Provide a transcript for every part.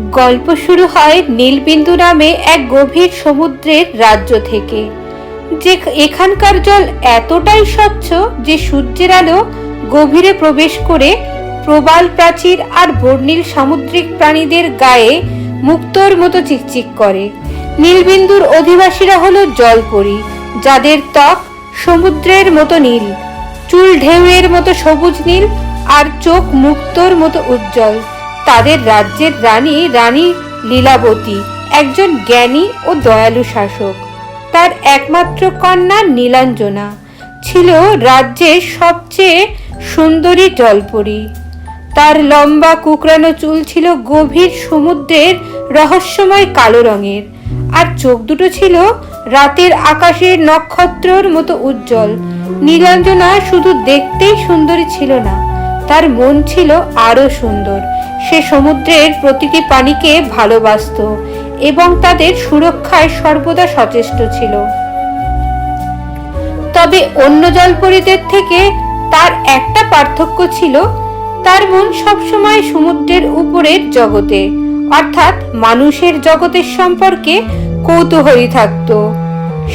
গল্প শুরু হয় নীলবিন্দু নামে এক গভীর সমুদ্রের রাজ্য থেকে। যে এখানকার জল এতটাই স্বচ্ছ যে সূর্যের আলো গভীরে প্রবেশ করে প্রবাল প্রাচীর আর বর্ণিল সামুদ্রিক প্রাণীদের গায়ে মুক্তোর মতো চিকচিক করে। নীলবিন্দুর অধিবাসীরা হলো জলপরি, যাদের ত্বক সমুদ্রের মতো নীল, চুল ঢেউয়ের মতো সবুজ নীল আর চোখ মুক্তোর মতো উজ্জ্বল। তাদের রাজ্যের রানী রানী লীলাবতী, একজন জ্ঞানী ও দয়ালু শাসক। তার একমাত্র কন্যা নীলাঞ্জনা। ছিল রাজ্যের সবচেয়ে সুন্দরী জলপরী। তার লম্বা কুকরানো চুল ছিল গভীর সমুদ্রের রহস্যময় কালো রঙের। আর চোখ দুটো ছিল রাতের আকাশের নক্ষত্রর মতো উজ্জ্বল। নীলাঞ্জনা শুধু দেখতেই সুন্দরী ছিল না তার মন ছিল আরও সুন্দর। সে সমুদ্রের প্রতিটি প্রাণীকে ভালোবাসতো এবং তাদের সুরক্ষায় সর্বদা সচেষ্ট ছিল। তবে অন্য জলপরীদের থেকে তার একটা পার্থক্য ছিল, তার মন সবসময় সমুদ্রের উপরের জগতে, অর্থাৎ মানুষের জগতের সম্পর্কে কৌতূহলী থাকতো।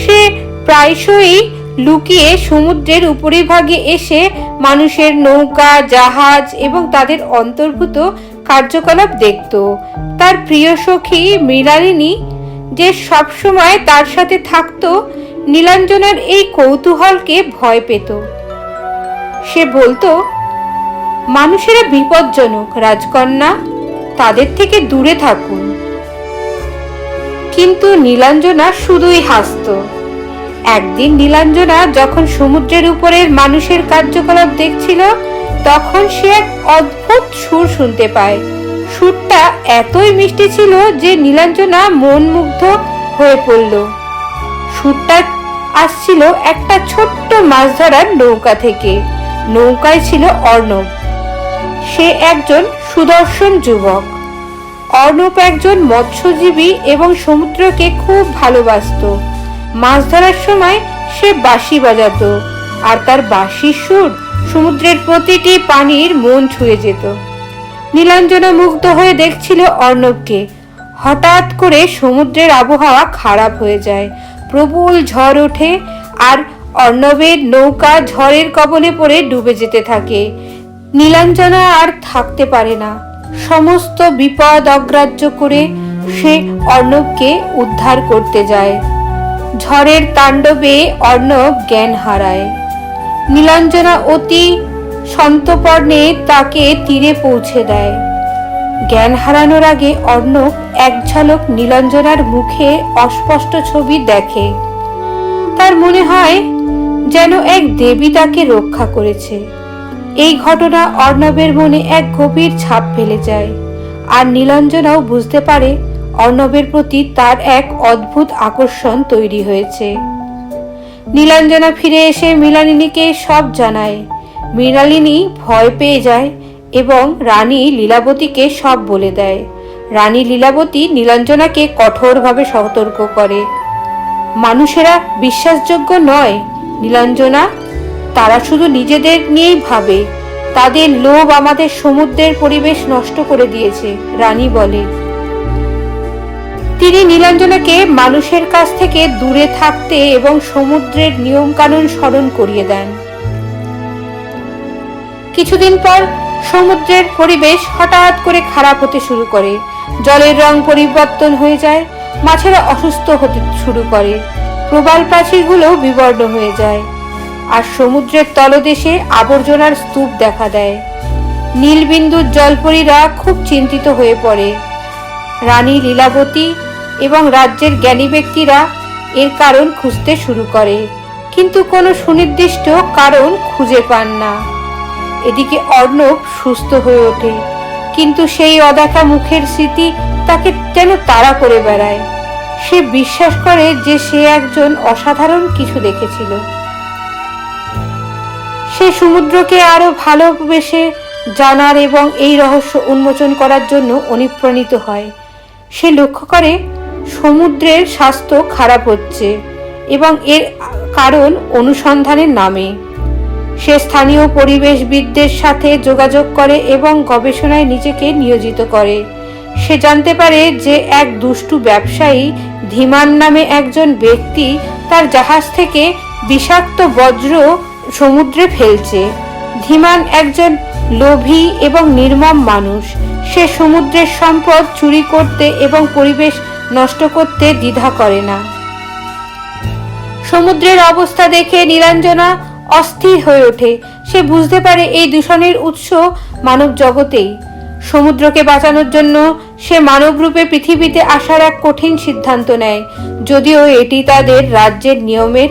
সে প্রায়শই লুকিয়ে সমুদ্রের উপরিভাগে এসে মানুষের নৌকা, জাহাজ এবং তাদের অন্তর্ভুত কার্যকলাপ দেখত। তার প্রিয় সখী মৃণালিনী যে সবসময় তার সাথে থাকতো, নীলাঞ্জনার এই কৌতূহলকে ভয় পেত। সে বলতো, মানুষেরা বিপজ্জনক, রাজকন্যা, তাদের থেকে দূরে থাকুন। কিন্তু নীলাঞ্জনা শুধুই হাসতো। একদিন নীলাঞ্জনা যখন সমুদ্রের উপরের মানুষের কার্যকলাপ দেখছিল, তখন সে এক অদ্ভুত সুর শুনতে পায়। সুরটা এতই মিষ্টি ছিল যে নীলাঞ্জনা মন মুগ্ধ হয়ে পড়ল। সুরটা আসছিল একটা ছোট্ট মাছ ধরার নৌকা থেকে। নৌকায় ছিল অর্ণব। সে একজন সুদর্শন যুবক। অর্ণব একজন মৎস্যজীবী এবং সমুদ্রকে খুব ভালোবাসতো। মাছ ধরার সময় সে বাঁশি বাজাতো আর তার বাঁশির সুর সমুদ্রের প্রতিটি পানির মন ছুঁয়ে যেত। নীলাঞ্জনা মুগ্ধ হয়ে দেখছিল অর্ণবকে। হঠাৎ করে সমুদ্রের আবহাওয়া খারাপ হয়ে যায়। প্রবল ঝড় ওঠে আর অর্ণবের নৌকা ঝড়ের কবলে পড়ে ডুবে যেতে থাকে। নীলাঞ্জনা আর থাকতে পারে না। সমস্ত বিপদ অগ্রাহ্য করে সে অর্ণবকে উদ্ধার করতে যায়। ঝড়ের তাণ্ডবে অর্ণব জ্ঞান হারায়। নীলাঞ্জনা অতি সন্তপর্ণে তাকে তীরে পৌঁছে দেয়। জ্ঞান হারানোর আগে অর্ণব এক ঝলক নীলাঞ্জনার মুখে অস্পষ্ট ছবি দেখে। তার মনে হয় যেন এক দেবী তাকে রক্ষা করেছে। এই ঘটনা অর্ণবের মনে এক গভীর ছাপ ফেলে যায়। আর নীলাঞ্জনাও বুঝতে পারে অর্ণবের প্রতি তার এক অদ্ভুত আকর্ষণ তৈরি হয়েছে। নীলাঞ্জনা ফিরে এসে মৃণালিনীকে সব জানায়। মৃণালিনী ভয় পেয়ে যায় এবং রানী লীলাবতীকে সব বলে দেয়। রানী লীলাবতী নীলাঞ্জনাকে কঠোরভাবে সতর্ক করে। মানুষেরা বিশ্বাসযোগ্য নয়, নীলাঞ্জনা। তারা শুধু নিজেদের নিয়েই ভাবে। তাদের লোভ আমাদের সমুদ্রের পরিবেশ নষ্ট করে দিয়েছে, রানী বলে। তিনি নীলাঞ্জনাকে মানুষের কাছ থেকে দূরে থাকতে এবং সমুদ্রের নিয়মকানুন স্মরণ করিয়ে দেন। কিছুদিন পর সমুদ্রের পরিবেশ হঠাৎ করে খারাপ হতে শুরু করে। জলের রং পরিবর্তন হয়ে যায়, মাছেরা অসুস্থ হতে শুরু করে, প্রবাল প্রাচীরগুলো বিবর্ণ হয়ে যায়, আর সমুদ্রের তলদেশে আবর্জনার স্তূপ দেখা দেয়। নীলবিন্দুর জলপরীরা খুব চিন্তিত হয়ে পড়ে। রানী লীলাবতী এবং রাজ্যের জ্ঞানী ব্যক্তিরা এর কারণ খুঁজতে শুরু করে। কিন্তু কোনো সুনির্দিষ্ট কারণ খুঁজে পান না। এদিকে অর্ণব সুস্থ হয়ে ওঠে, কিন্তু সেই অদেখা মুখের স্মৃতি তাকে যেন তাড়া করে বেড়ায়। সে বিশ্বাস করে যে সে একজন অসাধারণ কিছু দেখেছিল। সে সমুদ্রকে আরও ভালোবেসে জানার এবং এই রহস্য উন্মোচন করার জন্য অনুপ্রাণিত হয়। সে লক্ষ্য করে সমুদ্রের স্বাস্থ্য খারাপ হচ্ছে এবং এর কারণ অনুসন্ধানের নামে। সে স্থানীয় পরিবেশবিদদের সাথে যোগাযোগ করে এবং গবেষণায় নিজেকে নিয়োজিত করে। সে জানতে পারে যে এক দুষ্টু ব্যবসায়ী ধীমান নামে একজন ব্যক্তি তার জাহাজ থেকে বিষাক্ত বজ্র সমুদ্রে ফেলছে। ধীমান একজন লোভী এবং নির্মম মানুষ। সে সমুদ্রের সম্পদ চুরি করতে এবং পরিবেশ নষ্ট করতে দ্বিধা করে না। সমুদ্রের অবস্থা দেখে নীলাঞ্জনা অস্থির হয়ে ওঠে। সে বুঝতে পারে এই দূষণের উৎস মানব জগতেই। সমুদ্রকে বাঁচানোর জন্য সে মানবরূপে পৃথিবীতে আসার এক কঠিন সিদ্ধান্ত নেয়। যদিও এটি তাদের রাজ্যের নিয়মের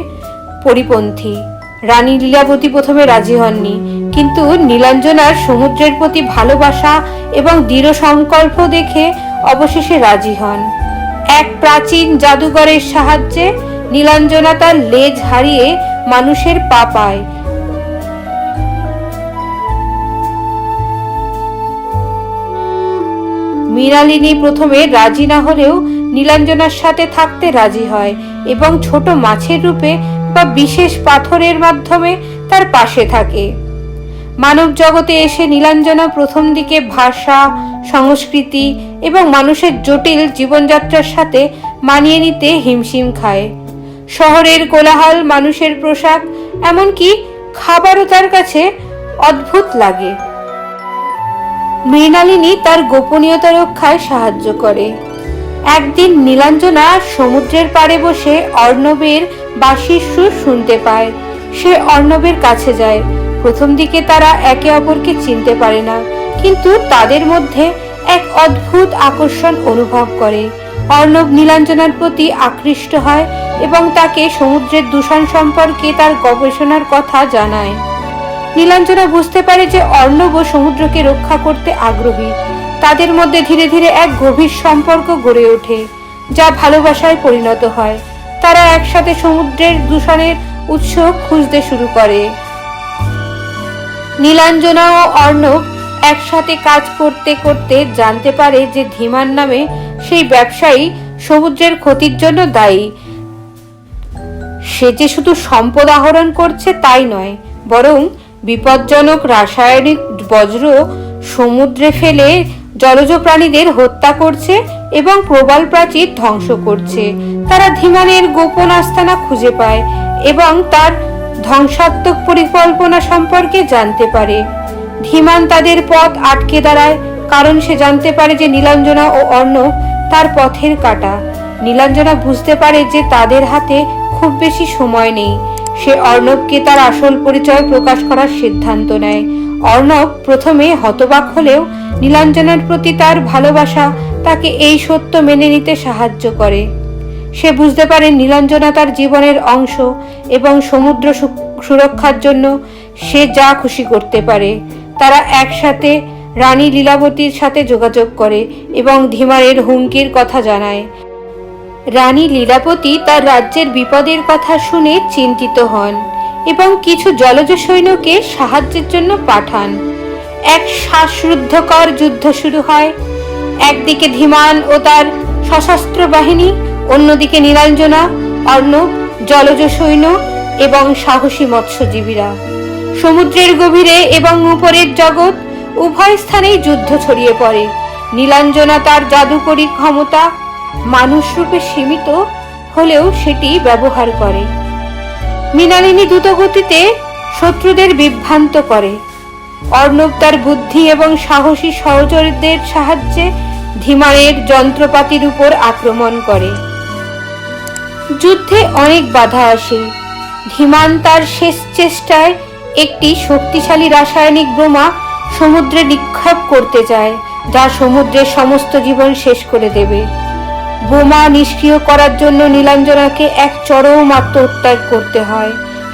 পরিপন্থী। রানী লীলাবতী প্রথমে রাজি হননি, কিন্তু নীলাঞ্জনার সমুদ্রের প্রতি ভালোবাসা এবং দৃঢ় সংকল্প দেখে অবশেষে রাজি হন। এক প্রাচীন জাদুঘরের সাহায্যে নীলাঞ্জনা তার লেজ হারিয়ে মানুষের পা পায়। মৃণালিনী প্রথমে রাজি না হলেও নীলাঞ্জনার সাথে থাকতে রাজি হয় এবং ছোট মাছের রূপে বা বিশেষ পাথরের মাধ্যমে তার পাশে থাকে। মানব জগতে এসে নীলাঞ্জনা প্রথম দিকে ভাষা, সংস্কৃতি এবং মানুষের জটিল জীবনযাত্রার সাথে মানিয়ে নিতে হিমশিম খায়। শহরের কোলাহল মানুষের পোশাক, এমনকি খাবারও তার কাছে অদ্ভুত লাগে। মৃণালিনী তার গোপনীয়তা রক্ষায় সাহায্য করে। একদিন নীলাঞ্জনা সমুদ্রের পাড়ে বসে অর্ণবের বাঁশির সুর শুনতে পায়। সে অর্ণবের কাছে যায়। প্রথম দিকে তারা একে অপরকে চিনতে পারে না, কিন্তু তাদের মধ্যে এক অদ্ভুত আকর্ষণ অনুভব করে। অর্ণব নীলাঞ্জনার প্রতি আকৃষ্ট হয় এবং তাকে সমুদ্রের দূষণ সম্পর্কে তার গবেষণার কথা জানায়। নীলাঞ্জনা বুঝতে পারে যে অর্ণব ও সমুদ্রকে রক্ষা করতে আগ্রহী। তাদের মধ্যে ধীরে ধীরে এক গভীর সম্পর্ক গড়ে ওঠে, যা ভালোবাসায় পরিণত হয়। তারা একসাথে সমুদ্রের দূষণের উৎস খুঁজতে শুরু করে। নীলাঞ্জনা ও অর্ণব একসাথে কাজ করতে করতে জানতে পারে যে ধীমান নামে সেই ব্যবসায়ী সমুদ্রের ক্ষতির জন্য দায়ী। সে যে শুধু সম্পদ আহরণ করছে তাই নয়, বরং বিপজ্জনক রাসায়নিক বজ্র সমুদ্রে ফেলে জলজ প্রাণীদের হত্যা করছে এবং প্রবাল প্রাচীর ধ্বংস করছে। তারা ধীমানের গোপন আস্তানা খুঁজে পায় এবং তার ধ্বংসাত্মক পরিকল্পনা সম্পর্কে জানতে পারে। ধীমান তাদের পথ আটকে দাঁড়ায়, কারণ সে জানতে পারে যে নীলাঞ্জনা ও অর্ণব তার পথের কাটা। নীলাঞ্জনা বুঝতে পারে যে তাদের হাতে খুব বেশি সময় নেই। সে অর্ণবকে তার আসল পরিচয় প্রকাশ করার সিদ্ধান্ত নেয়। অর্ণব প্রথমে হতবাক হলেও নীলাঞ্জনার প্রতি তার ভালোবাসা তাকে এই সত্য মেনে নিতে সাহায্য করে। সে বুঝতে পারে নীলাঞ্জনা তার জীবনের অংশ এবং সমুদ্র সুরক্ষার জন্য সে যা খুশি করতে পারে। তারা একসাথে রানী লীলাবতীর সাথে যোগাযোগ করে এবং ধীমানের হুমকির কথা জানায়। রানী লীলাপতি তার রাজ্যের বিপদের কথা শুনে চিন্তিত হন এবং কিছু জলজ সৈন্যকে সাহায্যের জন্য পাঠান। এক শ্বাসরুদ্ধকর যুদ্ধ শুরু হয়। একদিকে ধীমান ও তার সশস্ত্র বাহিনী অন্যদিকে নীলাঞ্জনা অর্ণব, জলজ সৈন্য এবং সাহসী মৎস্যজীবীরা। সমুদ্রের গভীরে এবং উপরের জগৎ উভয় স্থানেই যুদ্ধ ছড়িয়ে পড়ে। নীলাঞ্জনা তার জাদুকরী ক্ষমতা মানুষ রূপে সীমিত হলেও সেটি ব্যবহার করে। মৃণালিনী দ্রুতগতিতে শত্রুদের বিভ্রান্ত করে। অর্ণব তার বুদ্ধি এবং সাহসী সহচরদের সাহায্যে ধীমানের যন্ত্রপাতির উপর আক্রমণ করে। যুদ্ধে অনেক বাধা আসে। ধীমান তার শেষ চেষ্টায় একটি শক্তিশালী রাসায়নিক বোমা সমুদ্রে নিক্ষেপ করতে চায়, যা সমুদ্রের সমস্ত জীবন শেষ করে দেবে। বোমা নিষ্ক্রিয় করার জন্য নীলাঞ্জনাকে এক চরম আত্মহত্যা করতে হয়।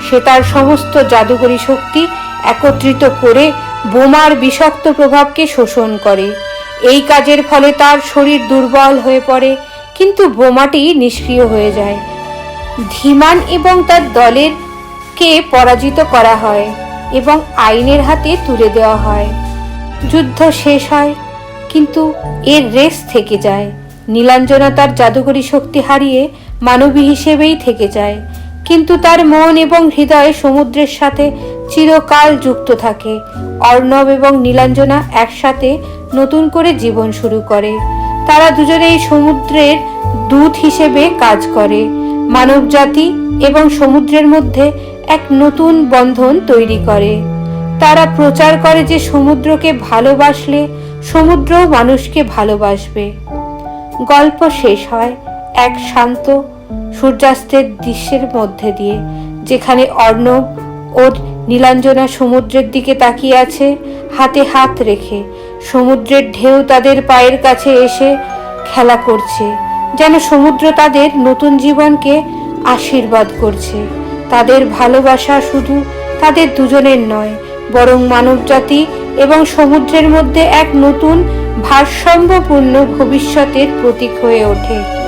সে তার সমস্ত জাদুকরী শক্তি একত্রিত করে বোমার বিষাক্ত প্রভাবকে শোষণ করে। এই কাজের ফলে তার শরীর দুর্বল হয়ে পড়ে কিন্তু বোমাটি নিষ্ক্রিয় হয়ে যায়। ধীমান এবং তার দলের কে পরাজিত করা হয় এবং আইনের হাতে তুলে দেওয়া হয়। যুদ্ধ শেষ হয়, কিন্তু এর রেস থেকে যায়। নীলাঞ্জনা তার জাদুকরী শক্তি হারিয়ে মানবী হিসেবেই থেকে যায়। কিন্তু তার মন এবং হৃদয় সমুদ্রের সাথে চিরকাল যুক্ত থাকে। অর্ণব এবং নীলাঞ্জনা একসাথে নতুন করে জীবন শুরু করে। তারা দুজনেই সমুদ্রের দূত হিসেবে কাজ করে, মানবজাতি এবং সমুদ্রের মধ্যে এক নতুন বন্ধন তৈরি করে। তারা প্রচার করে যে সমুদ্রকে ভালোবাসলে সমুদ্রও মানুষকে ভালোবাসবে। গল্প শেষ হয় এক শান্ত, সূর্যাস্তের দৃশ্যের মধ্যে দিয়ে, যেখানে অর্ণব ও নীলাঞ্জনা সমুদ্রের দিকে তাকিয়ে আছে, হাতে হাত রেখে। সমুদ্রের ঢেউ তাদের পায়ের কাছে এসে খেলা করছে, যেন সমুদ্র তাদের নতুন জীবনকে আশীর্বাদ করছে। তাদের ভালোবাসা শুধু তাদের দুজনের নয়, বরং মানবজাতি এবং সমুদ্রের মধ্যে এক নতুন ভারসাম্যপূর্ণ ভবিষ্যতের প্রতীক হয়ে ওঠে।